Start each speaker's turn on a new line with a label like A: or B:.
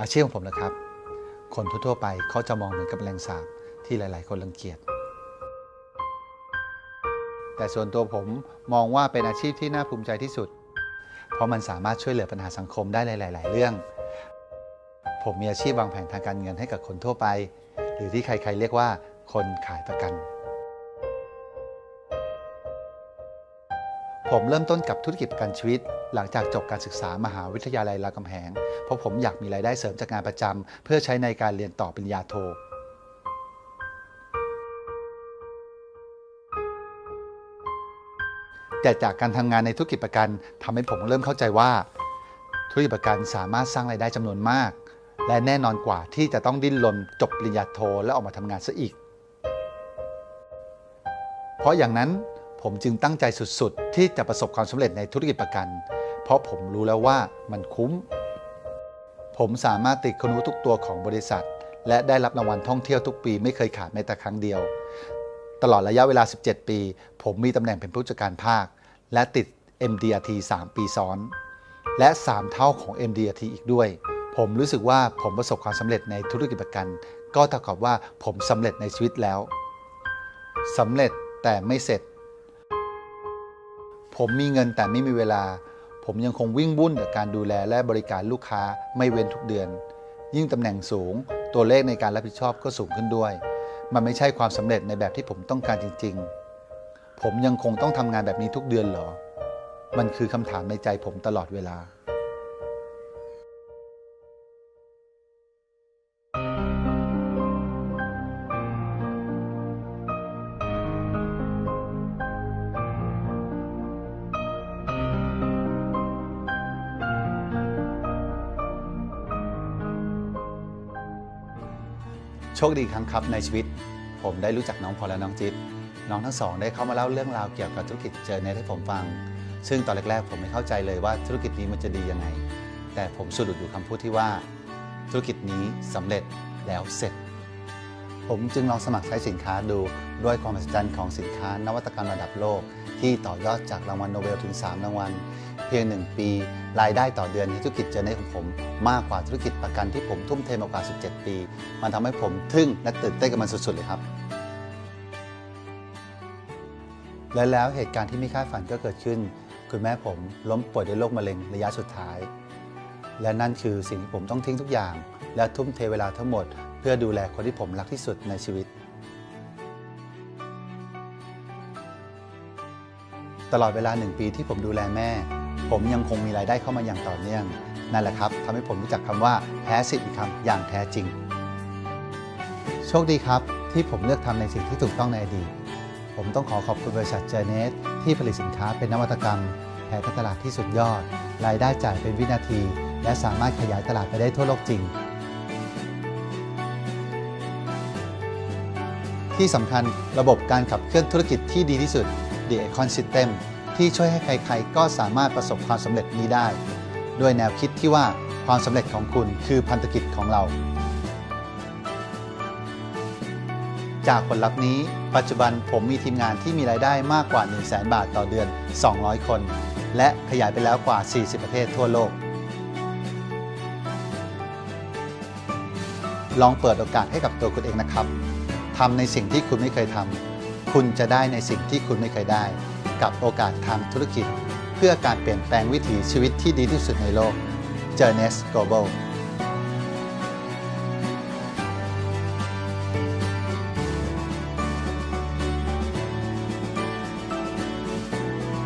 A: อาชีพของผมนะครับ คนทั่วๆไปเขาจะมองเหมือนกับแมลงสาบที่หลาย ๆ คนรังเกียจ แต่ส่วนตัวผมมองว่าเป็นอาชีพที่น่าภูมิใจที่สุด เพราะมันสามารถช่วยเหลือปัญหาสังคมได้ในหลาย ๆ เรื่อง ผมมีอาชีพวางแผนทางการเงินให้กับคนทั่วไป หรือที่ใคร ๆ เรียกว่าคนขายประกัน ผมเริ่มต้นกับธุรกิจประกันชีวิต หลังจากจบการศึกษามหาวิทยาลัยรามคำแหง เพราะผมอยากมีรายได้เสริมจากงานประจำเพื่อใช้ในการเรียนต่อปริญญาโทแต่จากการทำงานในธุรกิจประกันทำให้ผมเริ่มเข้าใจว่า ธุรกิจประกันสามารถสร้างรายได้จำนวนมาก และแน่นอนกว่าที่จะต้องดิ้นรนจบปริญญาโทและออกมาทำงานซะอีก เพราะอย่างนั้น ผมจึงตั้งใจสุดๆ ที่จะประสบความสำเร็จในธุรกิจประกัน เพราะผมรู้แล้วว่ามันคุ้ม ผมสามารถติดคนุทุกตัวของบริษัท และได้รับรางวัลท่องเที่ยวทุกปี ไม่เคยขาดแม้แต่ครั้งเดียว ตลอดระยะเวลา 17 ปี ผมมีตำแหน่งเป็นผู้จัดการภาค และติด MDRT 3 ปีซ้อน และ 3 เท่าของ MDRT อีกด้วย ผมรู้สึกว่าผมประสบความสำเร็จในธุรกิจประกัน ก็เท่ากับว่าผมสำเร็จในชีวิตแล้วสำเร็จแต่ไม่เสร็จ ผมมีเงินแต่ไม่มีเวลา ผมยังคงวิ่งวุ่นกับการดูแลและบริการลูกค้าไม่เว้นทุกเดือน ยิ่งตำแหน่งสูง ตัวเลขในการรับผิดชอบก็สูงขึ้นด้วย มันไม่ใช่ความสำเร็จในแบบที่ผมต้องการจริง ๆ ผมยังคงต้องทำงานแบบนี้ทุกเดือนเหรอ มันคือคำถามในใจผมตลอดเวลา โชคดีครั้งครับในชีวิต ผมได้รู้จักน้องพอและน้องจิ๊บน้องทั้งสองได้เข้ามาเล่าเรื่องราวเกี่ยวกับธุรกิจเจอเน็ตให้ผมฟัง ซึ่งตอนแรกๆ ผมไม่เข้าใจเลยว่าธุรกิจนี้มันจะดียังไง แต่ผมสะดุดอยู่คำพูดที่ว่า ธุรกิจนี้สำเร็จแล้วเสร็จ ผมจึงลองสมัครใช้สินค้าดูด้วยความมหัศจรรย์ของสินค้านวัตกรรมระดับโลก ที่ต่อยอดจากรางวัลโนเบลถึง 3 รางวัล เพียง 1 ปี รายได้ต่อเดือนในธุรกิจเจเนของผม มากกว่าธุรกิจประกันที่ผมทุ่มเทมากว่า 17 ปี มันทำให้ผมทึ่งและตื่นเต้นกับมันสุด ๆ เลยครับ และแล้วเหตุการณ์ที่ไม่คาดฝันก็เกิดขึ้น คุณแม่ผมล้มป่วยด้วยโรคมะเร็งระยะสุดท้าย และนั่นคือสิ่งที่ผมต้องทิ้งทุกอย่าง และทุ่มเทเวลาทั้งหมด เพื่อดูแลคนที่ผมรักที่สุดในชีวิตตลอดเวลาหนึ่งปีที่ผมดูแลแม่ ผมยังคงมีรายได้เข้ามาอย่างต่อเนื่อง นั่นแหละครับทำให้ผมรู้จักคำว่า passive income อย่างแท้จริง โชคดีครับที่ผมเลือกทำในสิ่งที่ถูกต้องในอดีต ผมต้องขอขอบคุณบริษัทเจเนสที่ผลิตสินค้าเป็นนวัตกรรมแผนตลาดที่สุดยอด รายได้จ่ายเป็นวินาที และสามารถขยายตลาดไปได้ทั่วโลกจริง ที่สำคัญระบบการขับเคลื่อนธุรกิจที่ดีที่สุด The Econ System ที่ช่วยให้ใครๆ ก็สามารถประสบความสำเร็จนี้ได้ ด้วยแนวคิดที่ว่าความสำเร็จของคุณคือพันธกิจของเรา จากผลลัพธ์นี้ ปัจจุบันผมมีทีมงานที่มีรายได้มากกว่า 1 0 0 0 0แบาทต่อเดือน 200 คน และขยายไปแล้วกว่า 40 ประเทศทั่วโลก ลองเปิดโอกาสให้กับตัวคุณเองนะครับทำในสิ่งที่คุณไม่เคยทำคุณจะได้ในสิ่งที่คุณไม่เคยได้ กับโอกาสทางธุรกิจ เพื่อการเปลี่ยนแปลงวิถีชีวิตที่ดีที่สุดในโลก Journeys Global